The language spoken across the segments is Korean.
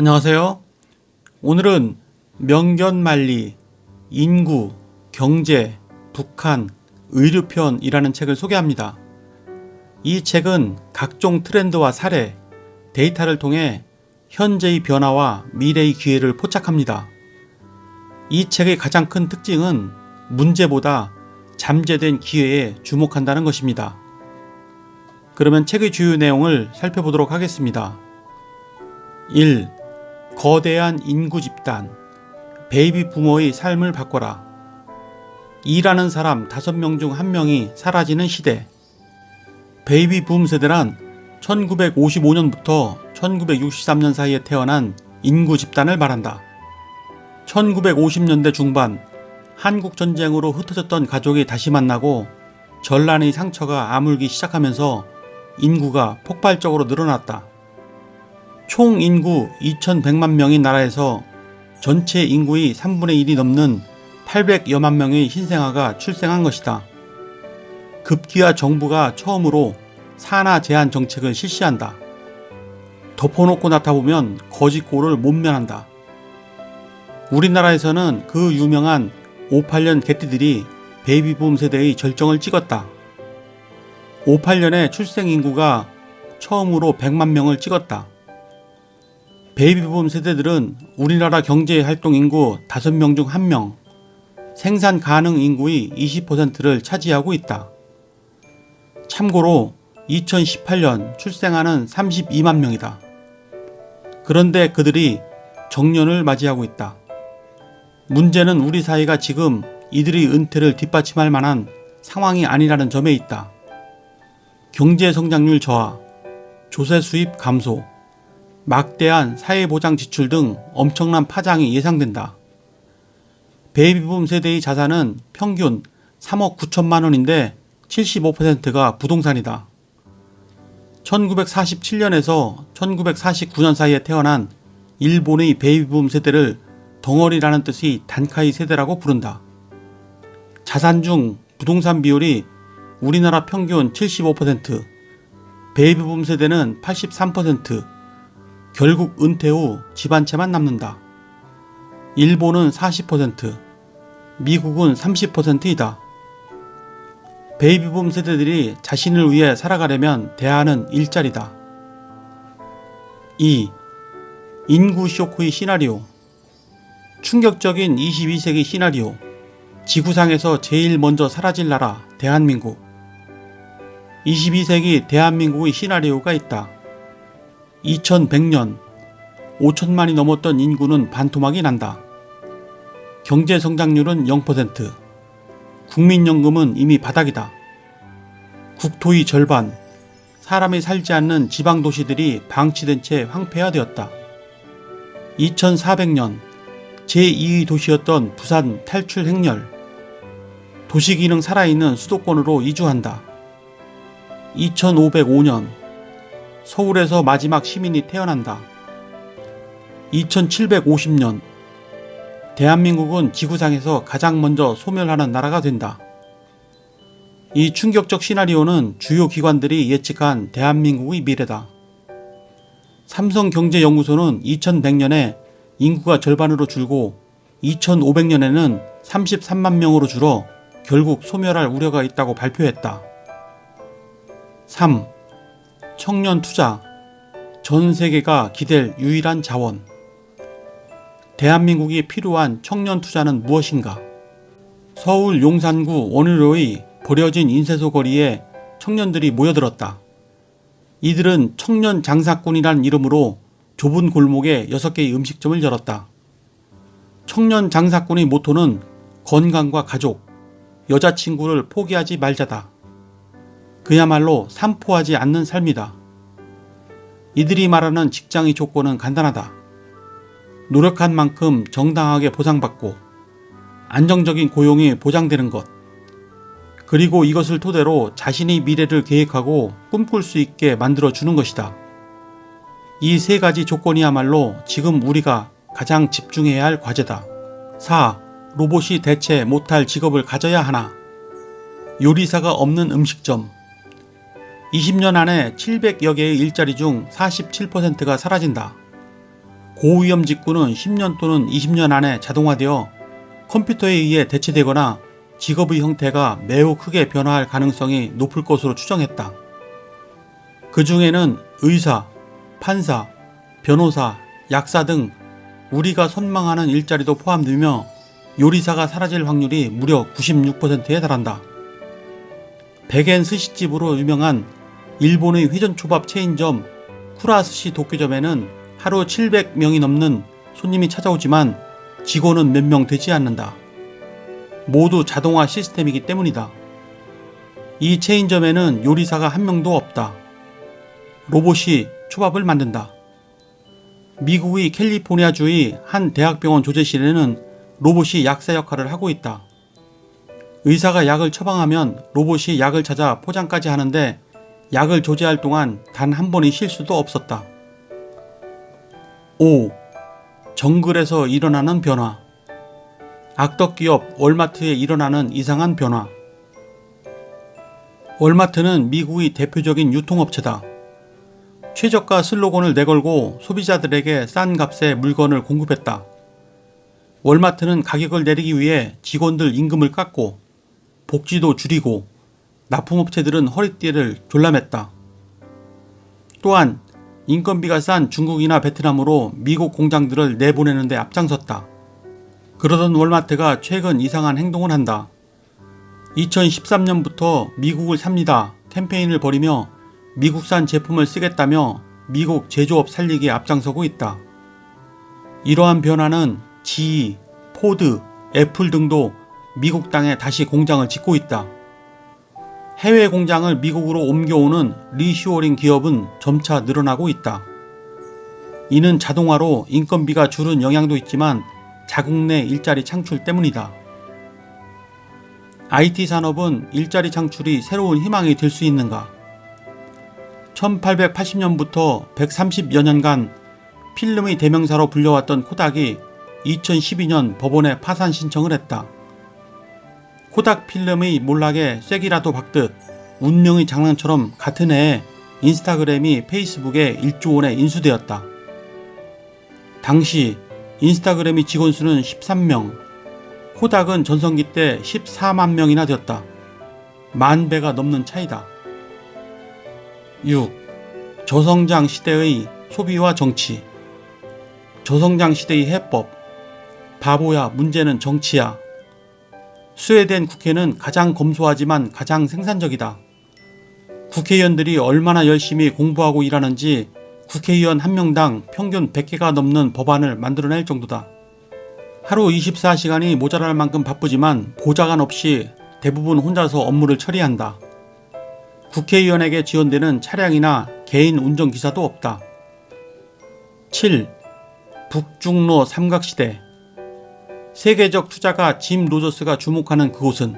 안녕하세요. 오늘은 명견만리, 인구, 경제, 북한, 의료편이라는 책을 소개합니다. 이 책은 각종 트렌드와 사례, 데이터를 통해 현재의 변화와 미래의 기회를 포착합니다. 이 책의 가장 큰 특징은 문제보다 잠재된 기회에 주목한다는 것입니다. 그러면 책의 주요 내용을 살펴보도록 하겠습니다. 1. 거대한 인구 집단. 베이비 부모의 삶을 바꿔라. 일하는 사람 5명 중 1명이 사라지는 시대. 베이비 붐 세대란 1955년부터 1963년 사이에 태어난 인구 집단을 말한다. 1950년대 중반 한국 전쟁으로 흩어졌던 가족이 다시 만나고 전란의 상처가 아물기 시작하면서 인구가 폭발적으로 늘어났다. 총 인구 2,100만 명인 나라에서 전체 인구의 3분의 1이 넘는 800여만 명의 신생아가 출생한 것이다. 급기야 정부가 처음으로 산하 제한 정책을 실시한다. 덮어놓고 나타보면 거짓골을 못 면한다. 우리나라에서는 그 유명한 58년 개띠들이 베이비붐 세대의 절정을 찍었다. 58년에 출생 인구가 처음으로 100만 명을 찍었다. 베이비붐 세대들은 우리나라 경제 활동 인구 5명 중 1명, 생산 가능 인구의 20%를 차지하고 있다. 참고로 2018년 출생아는 32만 명이다. 그런데 그들이 정년을 맞이하고 있다. 문제는 우리 사회가 지금 이들의 은퇴를 뒷받침할 만한 상황이 아니라는 점에 있다. 경제 성장률 저하, 조세 수입 감소, 막대한 사회보장 지출 등 엄청난 파장이 예상된다. 베이비붐 세대의 자산은 평균 3억 9천만 원인데 75%가 부동산이다. 1947년에서 1949년 사이에 태어난 일본의 베이비붐 세대를 덩어리라는 뜻의 단카이 세대라고 부른다. 자산 중 부동산 비율이 우리나라 평균 75%, 베이비붐 세대는 83%, 결국 은퇴 후 집안 채만 남는다. 일본은 40%, 미국은 30%이다. 베이비붐 세대들이 자신을 위해 살아가려면 대안은 일자리다. 2. 인구 쇼크의 시나리오. 충격적인 22세기 시나리오. 지구상에서 제일 먼저 사라질 나라, 대한민국. 22세기 대한민국의 시나리오가 있다. 2100년 5천만이 넘었던 인구는 반토막이 난다. 경제 성장률은 0%. 국민연금은 이미 바닥이다. 국토의 절반, 사람이 살지 않는 지방 도시들이 방치된 채 황폐화되었다. 2400년 제2의 도시였던 부산 탈출 행렬. 도시 기능 살아있는 수도권으로 이주한다. 2505년 서울에서 마지막 시민이 태어난다. 2750년 대한민국은 지구상에서 가장 먼저 소멸하는 나라가 된다. 이 충격적 시나리오는 주요 기관들이 예측한 대한민국의 미래다. 삼성경제연구소는 2100년에 인구가 절반으로 줄고 2500년에는 33만 명으로 줄어 결국 소멸할 우려가 있다고 발표했다. 3. 청년 투자. 전 세계가 기댈 유일한 자원. 대한민국이 필요한 청년 투자는 무엇인가? 서울 용산구 원효로의 버려진 인쇄소 거리에 청년들이 모여들었다. 이들은 청년 장사꾼이라는 이름으로 좁은 골목에 6개의 음식점을 열었다. 청년 장사꾼의 모토는 건강과 가족, 여자친구를 포기하지 말자다. 그야말로 삼포하지 않는 삶이다. 이들이 말하는 직장의 조건은 간단하다. 노력한 만큼 정당하게 보상받고 안정적인 고용이 보장되는 것. 그리고 이것을 토대로 자신의 미래를 계획하고 꿈꿀 수 있게 만들어 주는 것이다. 이 세 가지 조건이야말로 지금 우리가 가장 집중해야 할 과제다. 4. 로봇이 대체 못할 직업을 가져야 하나? 요리사가 없는 음식점. 20년 안에 700여 개의 일자리 중 47%가 사라진다. 고위험 직군은 10년 또는 20년 안에 자동화되어 컴퓨터에 의해 대체되거나 직업의 형태가 매우 크게 변화할 가능성이 높을 것으로 추정했다. 그 중에는 의사, 판사, 변호사, 약사 등 우리가 선망하는 일자리도 포함되며 요리사가 사라질 확률이 무려 96%에 달한다. 백엔 스시집으로 유명한 일본의 회전초밥 체인점 쿠라스시 도쿄점에는 하루 700명이 넘는 손님이 찾아오지만 직원은 몇 명 되지 않는다. 모두 자동화 시스템이기 때문이다. 이 체인점에는 요리사가 한 명도 없다. 로봇이 초밥을 만든다. 미국의 캘리포니아주의 한 대학병원 조제실에는 로봇이 약사 역할을 하고 있다. 의사가 약을 처방하면 로봇이 약을 찾아 포장까지 하는데 약을 조제할 동안 단 한 번의 실수도 없었다. 5. 정글에서 일어나는 변화. 악덕 기업 월마트에 일어나는 이상한 변화. 월마트는 미국의 대표적인 유통업체다. 최저가 슬로건을 내걸고 소비자들에게 싼 값에 물건을 공급했다. 월마트는 가격을 내리기 위해 직원들 임금을 깎고 복지도 줄이고 납품업체들은 허리띠를 졸라맸다. 또한 인건비가 싼 중국이나 베트남으로 미국 공장들을 내보내는데 앞장섰다. 그러던 월마트가 최근 이상한 행동을 한다. 2013년부터 미국을 삽니다 캠페인을 벌이며 미국산 제품을 쓰겠다며 미국 제조업 살리기에 앞장서고 있다. 이러한 변화는 GE, 포드, 애플 등도 미국 땅에 다시 공장을 짓고 있다. 해외 공장을 미국으로 옮겨오는 리슈어링 기업은 점차 늘어나고 있다. 이는 자동화로 인건비가 줄은 영향도 있지만 자국 내 일자리 창출 때문이다. IT 산업은 일자리 창출이 새로운 희망이 될 수 있는가? 1880년부터 130여 년간 필름의 대명사로 불려왔던 코닥이 2012년 법원에 파산 신청을 했다. 코닥 필름의 몰락에 쐐기라도 박듯 운명의 장난처럼 같은 해에 인스타그램이 페이스북에 1조 원에 인수되었다. 당시 인스타그램의 직원 수는 13명, 코닥은 전성기 때 14만 명이나 되었다. 만 배가 넘는 차이다. 6. 저성장 시대의 소비와 정치. 저성장 시대의 해법. 바보야, 문제는 정치야. 스웨덴 국회는 가장 검소하지만 가장 생산적이다. 국회의원들이 얼마나 열심히 공부하고 일하는지 국회의원 한 명당 평균 100개가 넘는 법안을 만들어낼 정도다. 하루 24시간이 모자랄 만큼 바쁘지만 보좌관 없이 대부분 혼자서 업무를 처리한다. 국회의원에게 지원되는 차량이나 개인 운전기사도 없다. 7. 북중로 삼각시대 세계적 투자가 짐 로저스가 주목하는 그곳은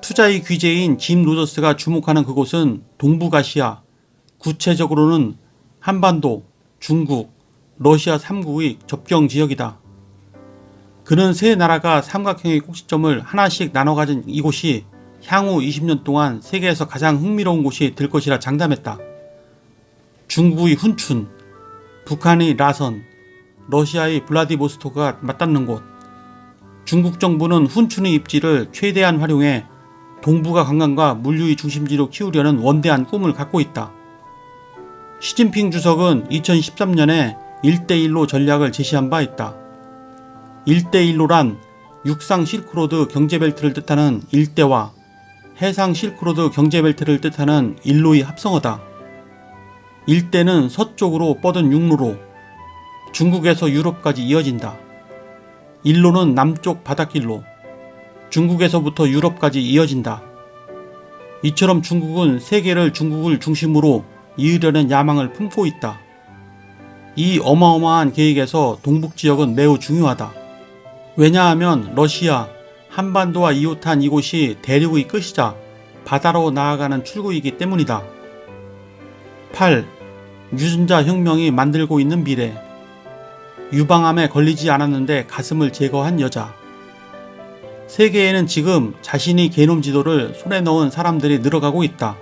투자의 귀재인 짐 로저스가 주목하는 그곳은 동북아시아, 구체적으로는 한반도, 중국, 러시아 3국의 접경 지역이다. 그는 세 나라가 삼각형의 꼭지점을 하나씩 나눠 가진 이곳이 향후 20년 동안 세계에서 가장 흥미로운 곳이 될 것이라 장담했다. 중국의 훈춘, 북한의 라선, 러시아의 블라디보스토크가 맞닿는 곳. 중국 정부는 훈춘의 입지를 최대한 활용해 동북아 관광과 물류의 중심지로 키우려는 원대한 꿈을 갖고 있다. 시진핑 주석은 2013년에 1대1로 전략을 제시한 바 있다. 1대1로란 육상 실크로드 경제벨트를 뜻하는 일대와 해상 실크로드 경제벨트를 뜻하는 일로의 합성어다. 일대는 서쪽으로 뻗은 육로로 중국에서 유럽까지 이어진다. 일로는 남쪽 바닷길로 중국에서부터 유럽까지 이어진다. 이처럼 중국은 세계를 중국을 중심으로 이으려는 야망을 품고 있다. 이 어마어마한 계획에서 동북 지역은 매우 중요하다. 왜냐하면 러시아, 한반도와 이웃한 이곳이 대륙의 끝이자 바다로 나아가는 출구이기 때문이다. 8. 유전자 혁명이 만들고 있는 미래. 유방암에 걸리지 않았는데 가슴을 제거한 여자. 세계에는 지금 자신이 게놈 지도를 손에 넣은 사람들이 늘어가고 있다.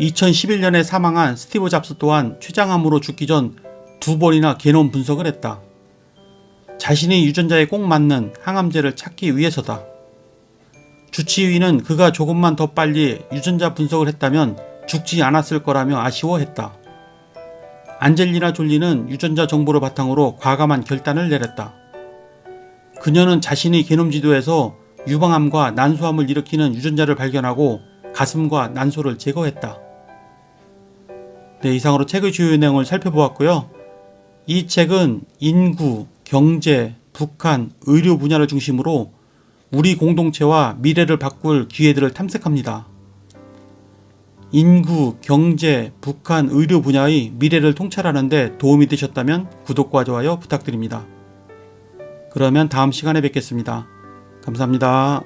2011년에 사망한 스티브 잡스 또한 췌장암으로 죽기 전 두 번이나 게놈 분석을 했다. 자신이 유전자에 꼭 맞는 항암제를 찾기 위해서다. 주치의는 그가 조금만 더 빨리 유전자 분석을 했다면 죽지 않았을 거라며 아쉬워했다. 안젤리나 졸리는 유전자 정보를 바탕으로 과감한 결단을 내렸다. 그녀는 자신의 게놈 지도에서 유방암과 난소암을 일으키는 유전자를 발견하고 가슴과 난소를 제거했다. 네, 이상으로 책의 주요 내용을 살펴보았고요. 이 책은 인구, 경제, 북한, 의료 분야를 중심으로 우리 공동체와 미래를 바꿀 기회들을 탐색합니다. 인구, 경제, 북한, 의료 분야의 미래를 통찰하는데 도움이 되셨다면 구독과 좋아요 부탁드립니다. 그러면 다음 시간에 뵙겠습니다. 감사합니다.